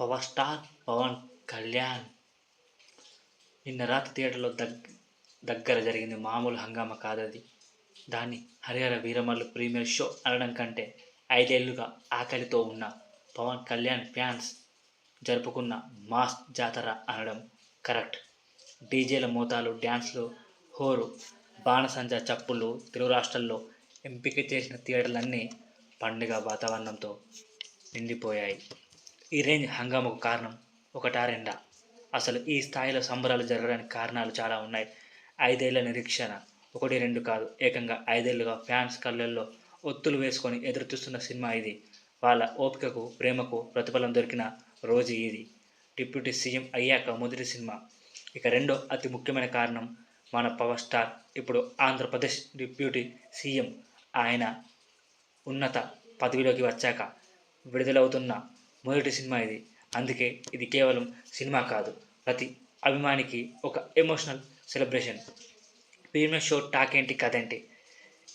Power star Pawan Kalyan. నిన్న రాత్రి థియేటర్లో దగ్ దగ్గర జరిగింది మామూలు హంగామా కాదది. దాన్ని హరిహర వీరమల్లు ప్రీమియర్ షో అనడం కంటే ఐదేళ్ళుగా ఆకలితో ఉన్న పవన్ కళ్యాణ్ ఫ్యాన్స్ జరుపుకున్న మాస్ జాతర అనడం కరెక్ట్. డీజేల మోతాలు డ్యాన్స్లు హోరు బాణసంజ చప్పుళ్ళు తెలుగు రాష్ట్రాల్లో ఎంపిక చేసిన థియేటర్లన్నీ పండుగ వాతావరణంతో నిండిపోయాయి. ఈ రేంజ్ హంగామకు కారణం ఒకటా రెండా? అసలు ఈ స్థాయిలో సంబరాలు జరగడానికి కారణాలు చాలా ఉన్నాయి. ఐదేళ్ళ నిరీక్షణ ఒకటి రెండు కాదు. ఏకంగా ఐదేళ్ళుగా ఫ్యాన్స్ కళ్ళల్లో ఒత్తులు వేసుకొని ఎదురు చూస్తున్న సినిమా ఇది. వాళ్ళ ఓపికకు ప్రేమకు ప్రతిఫలం దొరికిన రోజు ఇది. డిప్యూటీ సీఎం అయ్యాక మొదటి సినిమా. ఇక రెండో అతి ముఖ్యమైన కారణం మన పవర్ స్టార్. ఇప్పుడు ఆంధ్రప్రదేశ్ డిప్యూటీ సీఎం. ఆయన ఉన్నత పదవిలోకి వచ్చాక విడుదలవుతున్న మొదటి సినిమా ఇది. అందుకే ఇది కేవలం సినిమా కాదు. ప్రతి అభిమానికి ఒక emotional celebration. Premiere show talk ఏంటి కథ ఏంటి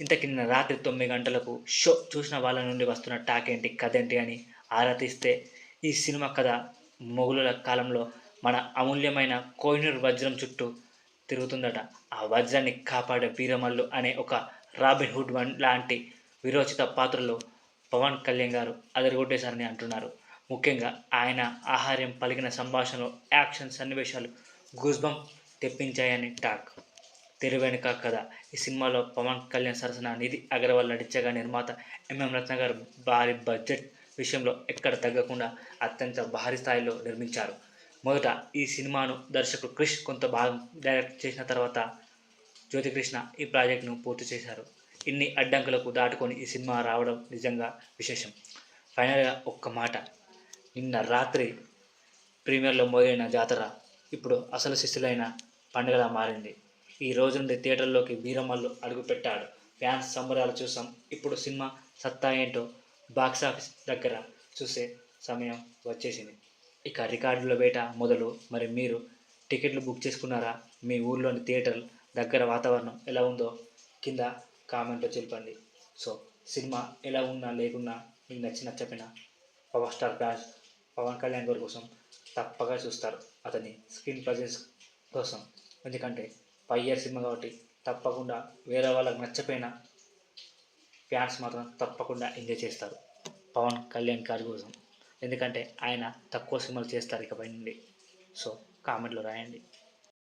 ఇంతకి నిన్న రాత్రి తొమ్మిది గంటలకు షో చూసిన వాళ్ళ నుండి వస్తున్న టాక్ ఏంటి కథ ఏంటి అని ఆరాధిస్తే ఈ సినిమా కథ మొగుల కాలంలో మన అమూల్యమైన కోహినూర్ వజ్రం చుట్టూ తిరుగుతుందట. ఆ వజ్రాన్ని కాపాడే వీరమల్లు అనే ఒక రాబిన్ హుడ్ వన్ లాంటి విరోచిత పాత్రలో పవన్ కళ్యాణ్ గారు అదరగొట్టేశారని అంటున్నారు. ముఖ్యంగా ఆయన ఆహార్యం పలికిన సంభాషణలో యాక్షన్ సన్నివేశాలు గుజ్బం తెప్పించాయని టాక్. తెర వెనుక కథ. ఈ సినిమాలో పవన్ కళ్యాణ్ సరసన నిధి అగర్వాల్ నటించగా నిర్మాత ఎంఎం రత్న గారు భారీ బడ్జెట్ విషయంలో ఎక్కడ తగ్గకుండా అత్యంత భారీ స్థాయిలో నిర్మించారు. మొదట ఈ సినిమాను దర్శకుడు క్రిష్ కొంత భాగం డైరెక్ట్ చేసిన తర్వాత జ్యోతికృష్ణ ఈ ప్రాజెక్ట్ను పూర్తి చేశారు. ఇన్ని అడ్డంకులకు దాటుకొని ఈ సినిమా రావడం నిజంగా విశేషం. ఫైనల్గా ఒక్క మాట. నిన్న రాత్రి ప్రీమియర్లో మొదలైన జాతర ఇప్పుడు అసలు శిష్యులైన పండుగలా మారింది. ఈ రోజు నుండి థియేటర్లోకి వీరమల్లు అడుగుపెట్టాడు. ఫ్యాన్స్ సంబరాలు చూసాం. ఇప్పుడు సినిమా సత్తా ఏంటో బాక్సాఫీస్ దగ్గర చూసే సమయం వచ్చేసింది. ఇక రికార్డుల వేట మొదలు. మరి మీరు టికెట్లు బుక్ చేసుకున్నారా? మీ ఊర్లోని థియేటర్ దగ్గర వాతావరణం ఎలా ఉందో కింద కామెంట్లో చెప్పండి. సో సినిమా ఎలా ఉన్నా లేకున్నా మీకు నచ్చిన చెప్పిన power star fans Pawan Kalyan గారి కోసం తప్పగా చూస్తారు అతని స్క్రీన్ ప్రజెన్స్ కోసం. ఎందుకంటే ఫైవ్ ఇయర్ సినిమా కాబట్టి తప్పకుండా వేరే వాళ్ళకి నచ్చపోయిన ఫ్యాన్స్ మాత్రం తప్పకుండా ఎంజాయ్ చేస్తారు పవన్ కళ్యాణ్ గారి కోసం. ఎందుకంటే ఆయన తక్కువ సినిమాలు చేస్తారు ఇకపై నుండి. సో కామెంట్లో రాయండి.